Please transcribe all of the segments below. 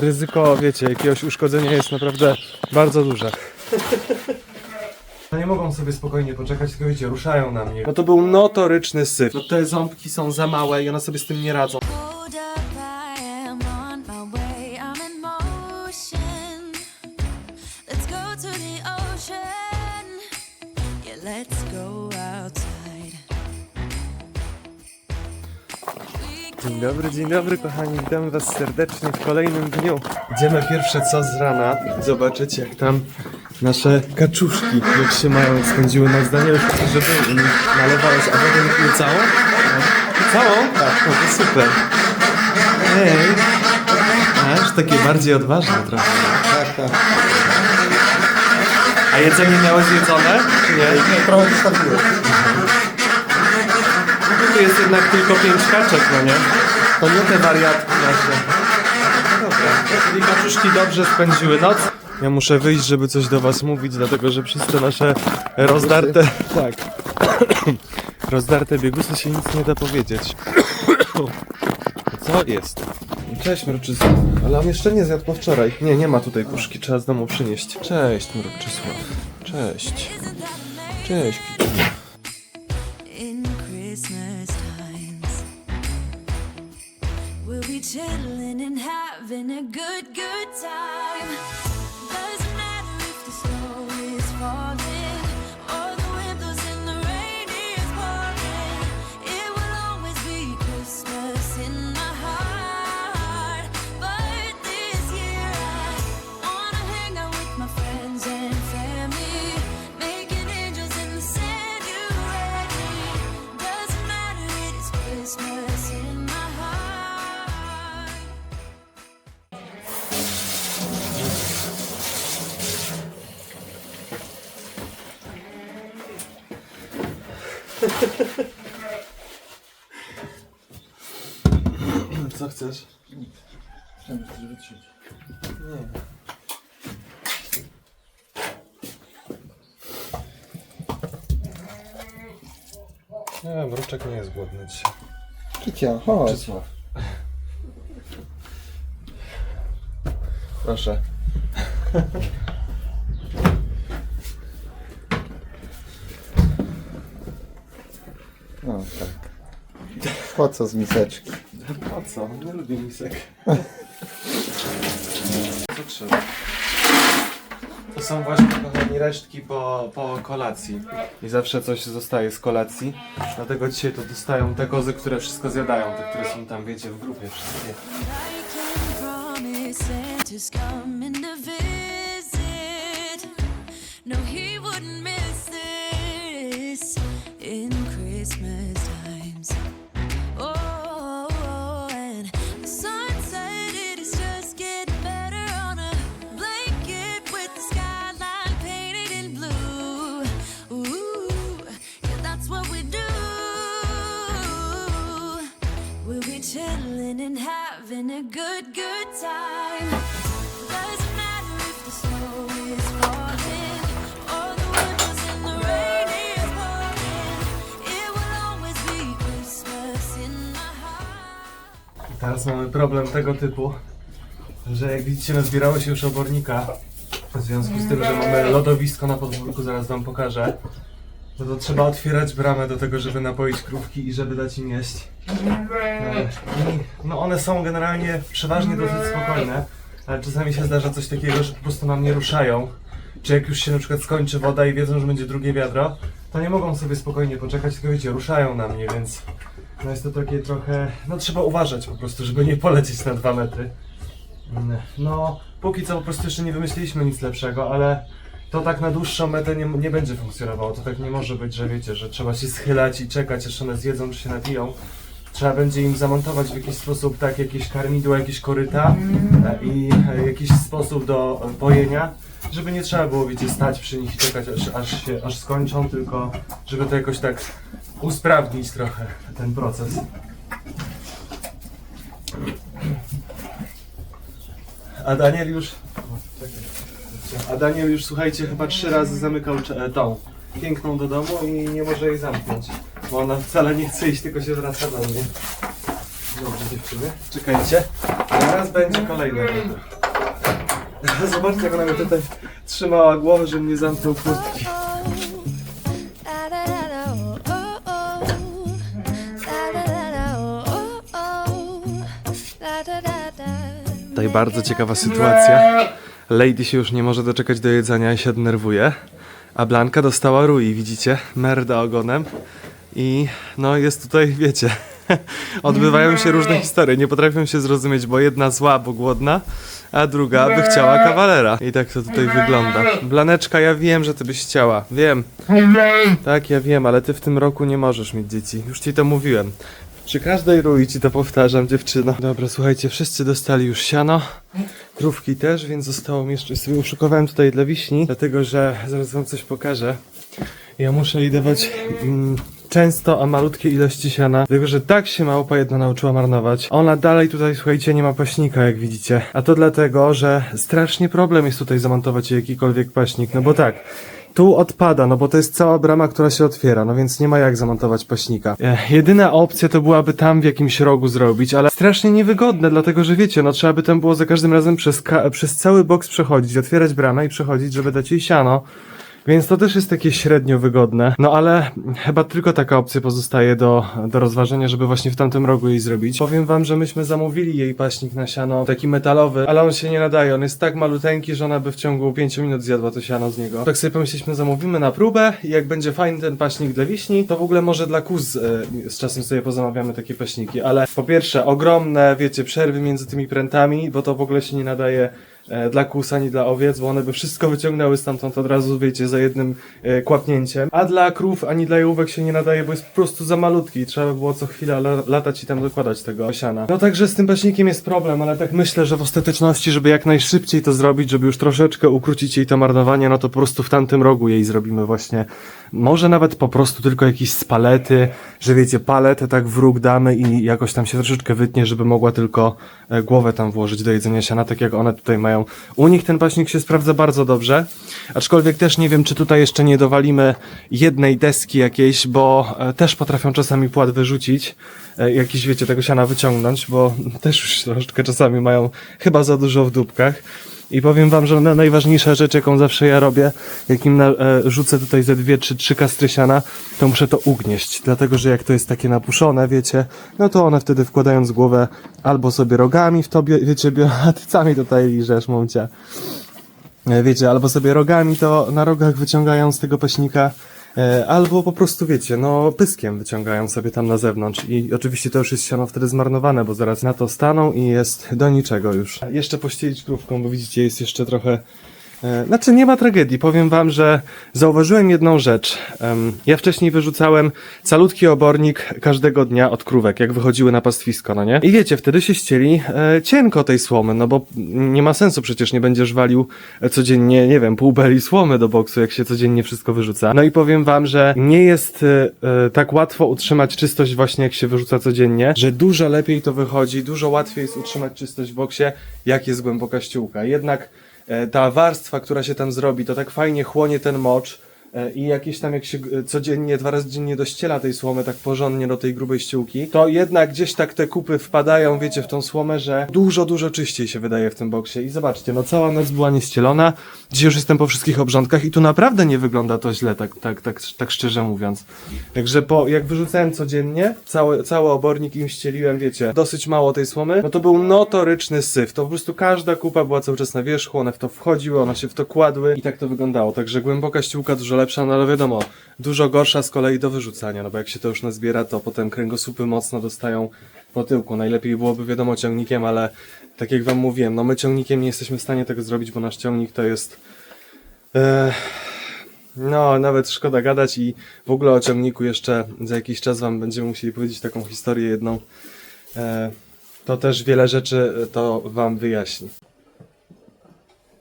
ryzyko, wiecie, jakiegoś uszkodzenia jest naprawdę bardzo duże. No nie mogą sobie spokojnie poczekać, tylko wiecie, ruszają na mnie. No to był notoryczny syf. No te ząbki są za małe i one sobie z tym nie radzą. Dzień dobry, dzień dobry kochani, witamy was serdecznie w kolejnym dniu. Idziemy pierwsze co z rana, zobaczyć jak tam nasze kaczuszki, jak się mają, spędziły noc. Daniel, żeby nalewałeś, a wodę nie całą? Całą? Tak, no to super. Ej, aż takie bardziej odważne trochę. Tak, tak. A jedzenie miałeś jedzone? Czy nie? Nie, trochę zostawiłem. Tu jest jednak tylko pięć kaczek, no nie? To nie te wariatki nasze. Dobra, czyli kaczuszki dobrze spędziły noc. Ja muszę wyjść, żeby coś do was mówić, dlatego że przez te nasze rozdarte... Tak. rozdarte biegusy się nic nie da powiedzieć. Co jest? Cześć Mruczysław. Ale on jeszcze nie zjadł po wczoraj. Nie, nie ma tutaj puszki, trzeba z domu przynieść. Cześć Mruczysław. Cześć. Cześć Kiciu. Co chcesz? Chciałem coś wytrzeć. Nie. Nie Mruczek nie jest głodny dzisiaj. Kicia, chodź. Proszę. No tak. Po co z miseczki? Po co? Nie lubię misek. Co trzeba? To są właśnie, kochani, resztki po, po kolacji. I zawsze coś zostaje z kolacji. Dlatego dzisiaj to dostają te kozy, które wszystko zjadają. Te, które są tam, wiecie, w grupie wszystkie. Be chilling and having a good, good time. Doesn't matter if the snow is falling or the blows and the rain is pouring. It will always be Christmas in my heart. Teraz mamy problem tego typu, że jak widzicie nazbierało się już obornika. W związku z tym, że mamy lodowisko na podwórku, zaraz wam pokażę. No to trzeba otwierać bramę do tego, żeby napoić krówki i żeby dać im jeść. I, no one są generalnie przeważnie dosyć spokojne, ale czasami się zdarza coś takiego, że po prostu nam nie ruszają. Czy jak już się na przykład skończy woda i wiedzą, że będzie drugie wiadro, to nie mogą sobie spokojnie poczekać, tylko wiecie, ruszają na mnie, więc no jest to takie trochę, no trzeba uważać po prostu, żeby nie polecieć na dwa metry. Mm, No, póki co po prostu jeszcze nie wymyśliliśmy nic lepszego, ale to tak na dłuższą metę nie, nie będzie funkcjonowało. To tak nie może być, że wiecie, że trzeba się schylać i czekać, aż one zjedzą czy się napiją. Trzeba będzie im zamontować w jakiś sposób tak jakieś karmidło, jakieś koryta e, i e, jakiś sposób do pojenia, żeby nie trzeba było, wiecie, stać przy nich i czekać aż, aż się aż skończą, tylko żeby to jakoś tak usprawnić trochę ten proces. A Daniel już. A Daniel już słuchajcie, chyba trzy razy zamykał cze- e, tą piękną do domu i nie może jej zamknąć. Bo ona wcale nie chce iść, tylko się wraca do mnie. Dobrze dziewczyny. Czekajcie. Teraz będzie kolejny. Zobaczcie, jak ona mnie tutaj trzymała głowę, żebym nie zamknął kurtki. Tutaj bardzo ciekawa sytuacja. Lady się już nie może doczekać do jedzenia i się denerwuje. A Blanka dostała rui, widzicie? Merda ogonem. I no jest tutaj, wiecie, odbywają się różne historie. Nie potrafią się zrozumieć, bo jedna zła, bo głodna, a druga by chciała kawalera. I tak to tutaj wygląda. Blaneczka, ja wiem, że ty byś chciała. Wiem. Tak, ja wiem, ale ty w tym roku nie możesz mieć dzieci. Już ci to mówiłem. Przy każdej rui ci to powtarzam, dziewczyno. Dobra, słuchajcie, wszyscy dostali już siano. Krówki też, więc zostało mi jeszcze sobie uszykowałem tutaj dla wiśni, dlatego że zaraz wam coś pokażę. Ja muszę jej dawać mm, często, a malutkie ilości siana, dlatego że tak się małpa jedna nauczyła marnować. Ona dalej tutaj, słuchajcie, nie ma paśnika, jak widzicie. A to dlatego, że strasznie problem jest tutaj zamontować jakikolwiek paśnik, no bo tak. Tu odpada, no bo to jest cała brama, która się otwiera, no więc nie ma jak zamontować paśnika. E, jedyna opcja to byłaby tam w jakimś rogu zrobić, ale strasznie niewygodne, dlatego że wiecie, no trzeba by tam było za każdym razem przez, przez cały boks przechodzić, otwierać bramę i przechodzić, żeby dać jej siano. Więc to też jest takie średnio wygodne. No ale chyba tylko taka opcja pozostaje do, do rozważenia, żeby właśnie w tamtym rogu jej zrobić. Powiem wam, że myśmy zamówili jej paśnik na siano, taki metalowy, ale on się nie nadaje. On jest tak maluteńki, że ona by w ciągu 5 minut zjadła to siano z niego. Tak sobie pomyśleliśmy, zamówimy na próbę i jak będzie fajny ten paśnik dla wiśni, to w ogóle może dla kuz e, z czasem sobie pozamawiamy takie paśniki. Ale po pierwsze, ogromne, wiecie, przerwy między tymi prętami, bo to w ogóle się nie nadaje dla kus ani dla owiec, bo one by wszystko wyciągnęły stamtąd od razu, wiecie, za jednym e, kłapnięciem. A dla krów ani dla jałówek się nie nadaje, bo jest po prostu za malutki i trzeba by było co chwilę la latać i tam dokładać tego siana. No także z tym paśnikiem jest problem, ale tak myślę, że w ostateczności, żeby jak najszybciej to zrobić, żeby już troszeczkę ukrócić jej to marnowanie, no to po prostu w tamtym rogu jej zrobimy właśnie może nawet po prostu tylko jakieś spalety, że wiecie, paletę tak w róg damy i jakoś tam się troszeczkę wytnie, żeby mogła tylko e, głowę tam włożyć do jedzenia siana, tak jak one tutaj mają. U nich ten paśnik się sprawdza bardzo dobrze, aczkolwiek też nie wiem, czy tutaj jeszcze nie dowalimy jednej deski jakiejś, bo e, też potrafią czasami płat wyrzucić, e, jakiś wiecie, tego siana wyciągnąć, bo też już troszeczkę czasami mają chyba za dużo w dupkach. I powiem wam, że na- najważniejsza rzecz, jaką zawsze ja robię, jak im na, e, rzucę tutaj ze dwie czy trzy kastry siana, to muszę to ugnieść. Dlatego, że jak to jest takie napuszone, wiecie, no to one wtedy wkładając głowę albo sobie rogami w tobie, wiecie, bio, a ty sami tutaj liżesz, mącia. E, Wiecie, albo sobie rogami to na rogach wyciągają z tego paśnika, albo po prostu wiecie, no pyskiem wyciągają sobie tam na zewnątrz i oczywiście to już jest siano wtedy zmarnowane, bo zaraz na to staną i jest do niczego już. Jeszcze pościelić krówką, bo widzicie jest jeszcze trochę E, Znaczy nie ma tragedii. Powiem wam, że zauważyłem jedną rzecz. Ja wcześniej wyrzucałem calutki obornik każdego dnia od krówek, jak wychodziły na pastwisko, no nie? I wiecie, wtedy się ścieli e, cienko tej słomy, no bo nie ma sensu, przecież nie będziesz walił e, codziennie, nie wiem, pół beli słomy do boksu, jak się codziennie wszystko wyrzuca. No i powiem wam, że nie jest e, e, tak łatwo utrzymać czystość właśnie jak się wyrzuca codziennie, że dużo lepiej to wychodzi, dużo łatwiej jest utrzymać czystość w boksie, jak jest głęboka ściółka. Jednak e, ta warstwa, która się tam zrobi, to tak fajnie chłonie ten mocz. e, i jakieś tam jak się e, codziennie, dwa razy dziennie dościela tej słomy tak porządnie do tej grubej ściółki, to jednak gdzieś tak te kupy wpadają, wiecie, w tą słomę, że dużo, dużo czyściej się wydaje w tym boksie. I zobaczcie, no cała noc była nieścielona, dzisiaj już jestem po wszystkich obrządkach i tu naprawdę nie wygląda to źle, tak, tak, tak, tak szczerze mówiąc. Także po, jak wyrzucałem codziennie, cały, cały obornik im ścieliłem, wiecie, dosyć mało tej słomy, no to był notoryczny syf. To po prostu każda kupa była cały czas na wierzchu, one w to wchodziły, one się w to kładły i tak to wyglądało. Także głęboka ściółka dużo lepsza, no ale wiadomo, dużo gorsza z kolei do wyrzucania, no bo jak się to już nazbiera, to potem kręgosłupy mocno dostają po tyłku. Najlepiej byłoby wiadomo ciągnikiem, ale tak jak wam mówiłem, no my ciągnikiem nie jesteśmy w stanie tego zrobić, bo nasz ciągnik to jest... E, no, nawet szkoda gadać i w ogóle o ciągniku jeszcze za jakiś czas wam będziemy musieli powiedzieć taką historię jedną. E, to też wiele rzeczy e, to wam wyjaśni.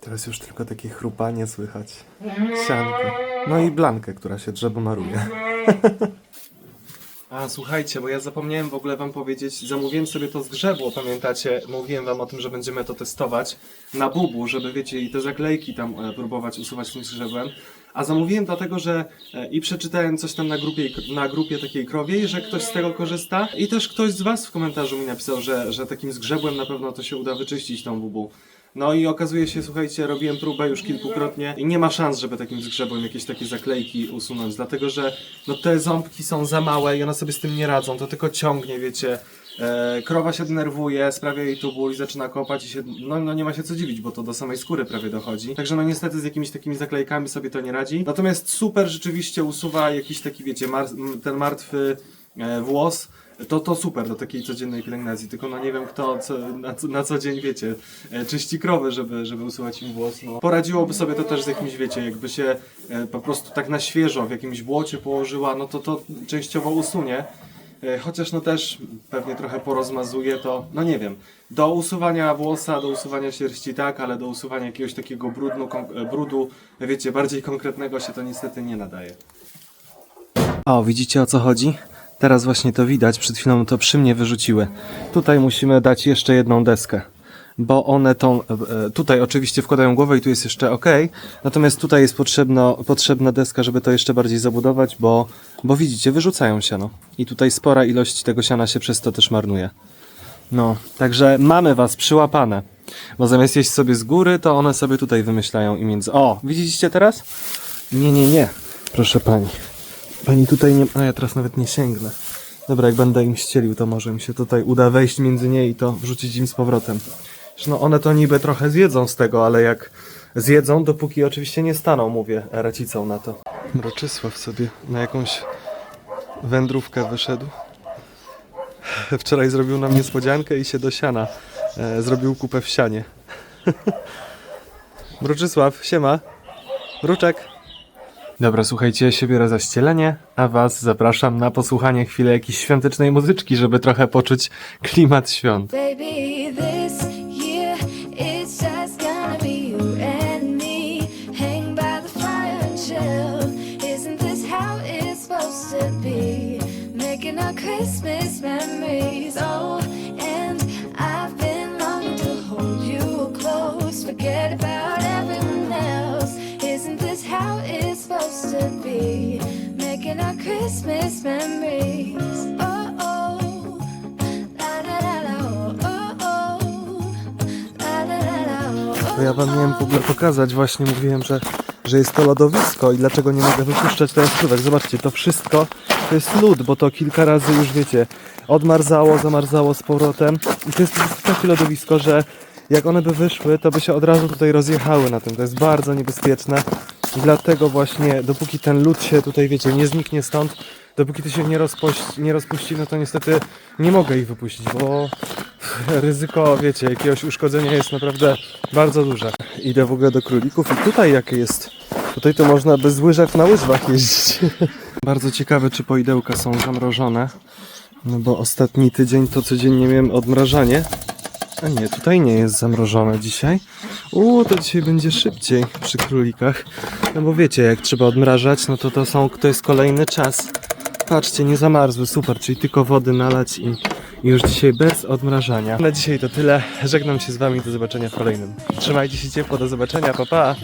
Teraz już tylko takie chrupanie słychać. Sianko. No i Blankę, która się drzewo maruje. A słuchajcie, bo ja zapomniałem w ogóle wam powiedzieć, zamówiłem sobie to z grzebło, pamiętacie? Mówiłem wam o tym, że będziemy to testować na bubu, żeby wiecie, i te zaklejki tam e, próbować usuwać tym zgrzebłem. A zamówiłem dlatego, że e, i przeczytałem coś tam na grupie, na grupie takiej krowiej, że ktoś z tego korzysta i też ktoś z was w komentarzu mi napisał, że, że takim zgrzebłem na pewno to się uda wyczyścić tą bubu. No i okazuje się, słuchajcie, robiłem próbę już kilkukrotnie i nie ma szans, żeby takim zgrzebłem jakieś takie zaklejki usunąć, dlatego że no, te ząbki są za małe i one sobie z tym nie radzą, to tylko ciągnie, wiecie. E, krowa się denerwuje, sprawia jej tu ból i zaczyna kopać i się, no, no nie ma się co dziwić, bo to do samej skóry prawie dochodzi. Także no niestety z jakimiś takimi zaklejkami sobie to nie radzi. Natomiast super rzeczywiście usuwa jakiś taki, wiecie, mar ten martwy e, włos. To, to super do takiej codziennej pielęgnacji, tylko no nie wiem kto co, na, na co dzień, wiecie, e, czyści krowy, żeby, żeby usuwać im włos. No. Poradziłoby sobie to też z jakimś, wiecie, jakby się e, po prostu tak na świeżo w jakimś błocie położyła, no to to częściowo usunie. E, Chociaż no też pewnie trochę porozmazuje to, no nie wiem. Do usuwania włosa, do usuwania sierści tak, ale do usuwania jakiegoś takiego brudnu, brudu, wiecie, bardziej konkretnego się to niestety nie nadaje. O, widzicie o co chodzi? Teraz właśnie to widać, przed chwilą to przy mnie wyrzuciły. Tutaj musimy dać jeszcze jedną deskę. Bo one tą, e, tutaj oczywiście wkładają głowę i tu jest jeszcze ok, natomiast tutaj jest potrzebno, potrzebna deska, żeby to jeszcze bardziej zabudować, bo, bo widzicie, wyrzucają siano. I tutaj spora ilość tego siana się przez to też marnuje. No, także mamy was przyłapane. Bo zamiast jeść sobie z góry, to one sobie tutaj wymyślają i między... O, widzicie teraz? Nie, nie, nie. Proszę pani. Pani tutaj nie... A ja teraz nawet nie sięgnę. Dobra, jak będę im ścielił, to może mi się tutaj uda wejść między nie i to wrzucić im z powrotem. No one to niby trochę zjedzą z tego, ale jak zjedzą, dopóki oczywiście nie staną, mówię, racicą na to. Mroczysław sobie na jakąś wędrówkę wyszedł. Wczoraj zrobił nam niespodziankę i się do siana e, zrobił kupę w sianie. Mroczysław, siema. Mruczek. Dobra, słuchajcie, ja się biorę za ścielenie, a was zapraszam na posłuchanie chwilę jakiejś świątecznej muzyczki, żeby trochę poczuć klimat świąt. Baby, this year just gonna be you and me. Hang by the fire and chill. Isn't this how it's supposed to be? Making our Christmas memories. Christmas memories. Oh, oh. La la la la, oh, oh, oh. La la la la, oh, Bo ja wam miałem w ogóle pokazać, właśnie mówiłem, że, że jest to lodowisko i dlaczego nie mogę wypuszczać teraz słówek. Zobaczcie, to wszystko to jest lód, bo to kilka razy już wiecie, odmarzało, zamarzało z powrotem i to jest takie lodowisko, że jak one by wyszły, to by się od razu tutaj rozjechały na tym. To jest bardzo niebezpieczne. I dlatego właśnie, dopóki ten lód się tutaj, wiecie, nie zniknie stąd, dopóki to się nie, rozpuści, nie rozpuści, no to niestety nie mogę ich wypuścić, bo ryzyko, wiecie, jakiegoś uszkodzenia jest naprawdę bardzo duże. Idę w ogóle do królików i tutaj jakie jest. Tutaj to można bez łyżek na łyżwach jeździć. bardzo ciekawe, czy poidełka są zamrożone. No bo ostatni tydzień to codziennie miałem odmrażanie. A nie, tutaj nie jest zamrożone dzisiaj. Uuu, to dzisiaj będzie szybciej przy królikach. No bo wiecie, jak trzeba odmrażać, no to to, są, to jest kolejny czas. Patrzcie, nie zamarzły, super, czyli tylko wody nalać i, już dzisiaj bez odmrażania. Na dzisiaj to tyle. Żegnam się z wami, do zobaczenia w kolejnym. Trzymajcie się ciepło, do zobaczenia, pa pa!